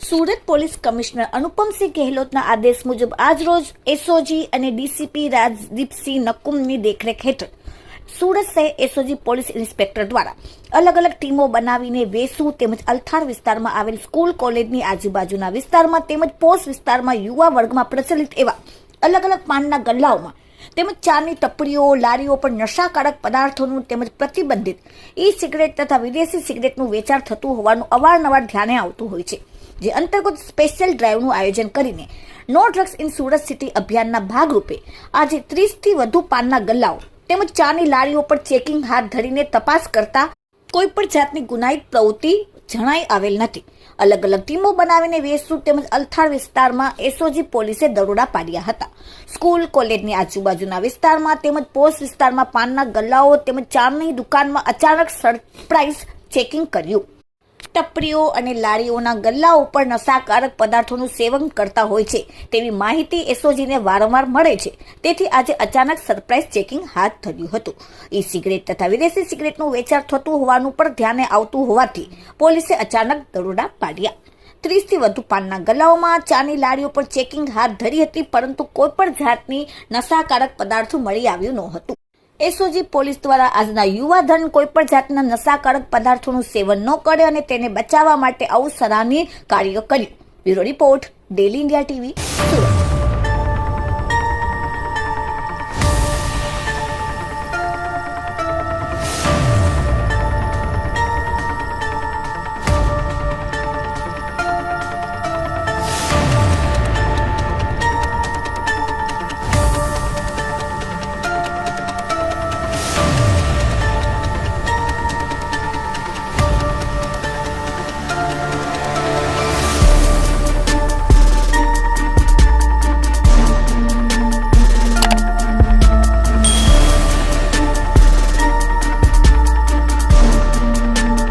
Surat police commissioner Anupamsinh ગેહલોતના આદેશ મુજબ આજરોજ એસઓજી અને ડીસીપી રાજદીપસિંહ નકુમની દેખરેખ હેઠળ સુરત શહેર એસઓજી પોલીસ ઇન્સ્પેક્ટર દ્વારા અલગ અલગ ટીમો બનાવીને વેસુ તેમજ અલથાણ વિસ્તારમાં આવેલ સ્કૂલ કોલેજની આજુબાજુના વિસ્તારમાં તેમજ પોસ્ટ વિસ્તારમાં યુવા વર્ગમાં પ્રચલિત એવા અલગ અલગ પાનના ગલ્લાઓમાં તેમજ ચાની ટપરીઓ, લારીઓ પર નશાકારક પદાર્થોનું તેમજ પ્રતિબંધિત ઈ સિગરેટ તથા વિદેશી સિગરેટનું વેચાણ થતું હોવાનું અવારનવાર ધ્યાને આવતું હોય છે. જે અંતર્ગત સ્પેશિયલ ડ્રાઈવનું આયોજન કરીને no drugs in Surat city અભિયાનના ભાગરૂપે આજે ત્રીસથી વધુ પાનના ગલ્લાઓ તેમજ ચાની લારીઓ પર ચેકિંગ હાથ ધરીને તપાસ કરતા કોઈ પણ જાતની ગુનાહિત પ્રવૃત્તિ જણાઈ આવેલ નથી. અલગ અલગ ટીમો બનાવીને વેસુ તેમજ અલથાણ વિસ્તારમાં એસઓજી પોલીસે દરોડા પાડ્યા હતા. સ્કૂલ, કોલેજની આજુબાજુના વિસ્તારમાં તેમજ પોસ્ટ વિસ્તારમાં પાનના ગલ્લાઓ તેમજ ચારની દુકાનમાં અચાનક સરપ્રાઇઝ ચેકિંગ કર્યું. ટપરીઓ અને લારીઓના ગલ્લા ઉપર નશાકારક પદાર્થોનું સેવન કરતા હોય છે. તેવી માહિતી એસઓજીને વારંવાર મળે છે. તેથી આજે અચાનક સરપ્રાઇઝ ચેકિંગ હાથ ધર્યું હતું. ઈ સિગરેટ તથા વિદેશી સિગરેટનું વેચાણ થતું હોવાનું પણ ધ્યાને આવતું હોવાથી પોલીસે અચાનક દરોડા પાડ્યા. ત્રીસથી વધુ પાનના ગલાઓમાં ચાની લારીઓ પર ચેકિંગ હાથ ધરી હતી, પરંતુ કોઈ પણ જાતની નશાકારક પદાર્થો મળી આવ્યું ન હતું એસઓજી પોલીસ દ્વારા આજના યુવા ધન કોઈ પણ જાતના નશાકારક પદાર્થોનું સેવન ન કરે અને તેને બચાવવા માટે આવું સરાહનીય કાર્ય કર્યું. Bureau report, daily India TV, Surat.